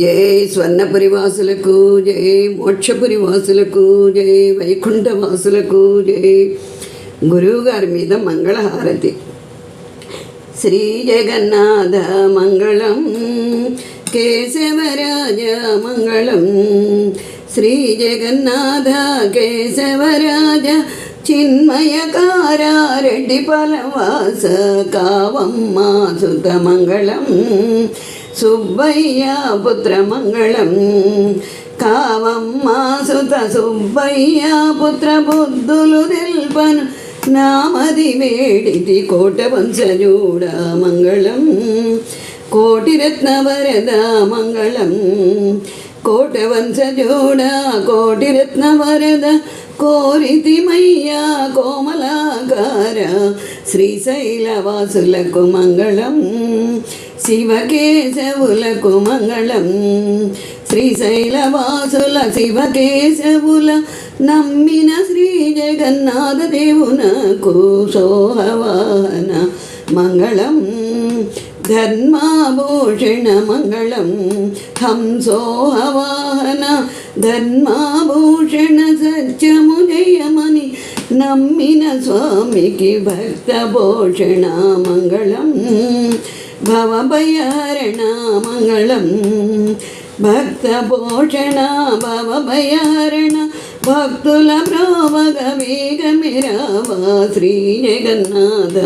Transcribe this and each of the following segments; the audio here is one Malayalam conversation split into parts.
జై స్వర్ణపురి వాసులకు జై మోక్షపురి వాసులకు జై వైకుంఠ వాసులకు జై గురువుగారి మీద మంగళహారతి శ్రీ జగన్నాథ మంగళం కేశవరాజ మంగళం శ్రీ జగన్నాథ కేశవరాజ చిన్మయకారెడ్డి పలవాస కావమ్మ సుత మంగళం సుబ్బయ్య పుత్ర మంగళం కావమ్మ సుత సుబ్బయ్య పుత్ర బుద్ధులు తెల్పను నామది వేడితి కోట వంశజూడ మంగళం కోటి రత్న వరద మంగళం కోట వంశజూడ కోటి రత్న వరద కోరితి మయ్యా కోమలాకార శ్రీశైలవాసులకు మంగళం శివకేశవులకు మంగళం. శ్రీశైలవాసుల శివకేశవుల నమ్మిన శ్రీ జగన్నాథ దేవునకు సోహవాన మంగళం. ధర్మాభూషణ మంగళం హంసోహవాహన ధర్మాభూషణ సత్యము జయమని నమ్మిన స్వామికి భక్తభూషణ మంగళం. ഭവഭയാരണാമംഗളം. ഭക്തപോഷണ ഭവഭയാരണ ഭക്തുല ഭ്രോവക ശ്രീ ജഗന്നാഥ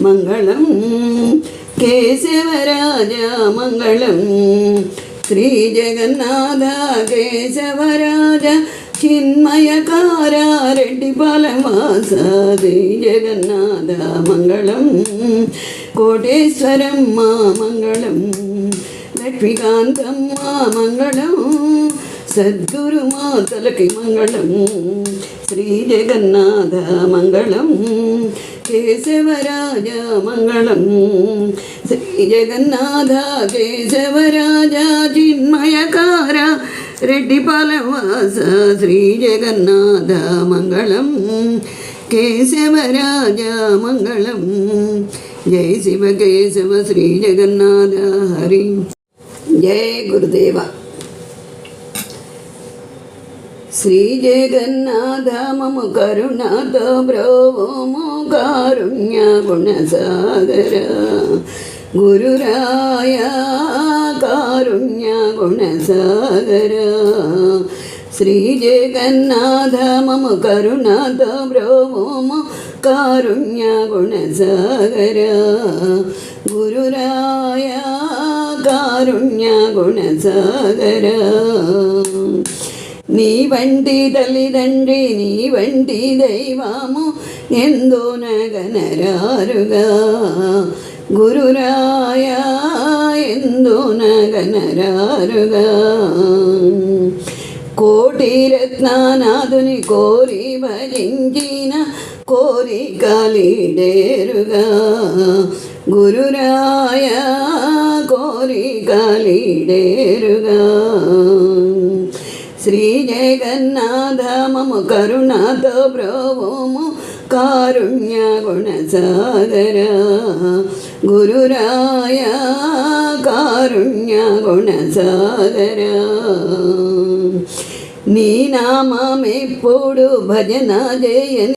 മംഗളം. കേശവരാജ മംഗളം. ശ്രീ ജഗന്നാഥ കേശവരാജ కేశవరాజ చిన్మయకార రెడ్డి పాలవాస శ్రీ జగన్నాథ మంగళం కోటేశ్వరమ్మ మంగళం లక్ష్మీకాంతమ్మ మంగళం సద్గురు మాతలకి మంగళం శ్రీ జగన్నాథ మంగళం కేశవరాజ మంగళం శ్రీ జగన్నాథ కేశవరాజ చిన్మయకార రెడ్డి పాలవాస శ్రీ జగన్నాథ మంగళం కేశవరాజ మంగళం జై శివ కేశవ శ్రీ జగన్నాథ హరి జై గురుదేవ శ్రీ జగన్నాథమము కరుణతో బ్రోవోము కారుణ్య గుణసాగర గురురాయ కారుణ్య గుణసాగర శ్రీ జగన్నాథమము కరుణతో బ్రోవోము కారుణ్య గుణసాగర గురురాయ కారుణ్య గుణసాగర నీ వంటి తల్లిదండ్రి నీ వంటి దైవము ఎందో నగనరారుగా ഗുരുരായ എന്തു നഗനരാരുക? കോടിരത്നാനാഥുനി കോരി ഭജിഞ്ചീന കോരി കാലിടേരുക. ഗുരുരായ കോരി കാലിടേരുക. ശ്രീ ജഗന്നാഥ മമ കരുണാത പ്രഭുമു కారుణ్య గుణసాగర గురురాయ కారుణ్య గుణసాగర నీ నామమెప్పుడు భజన జయని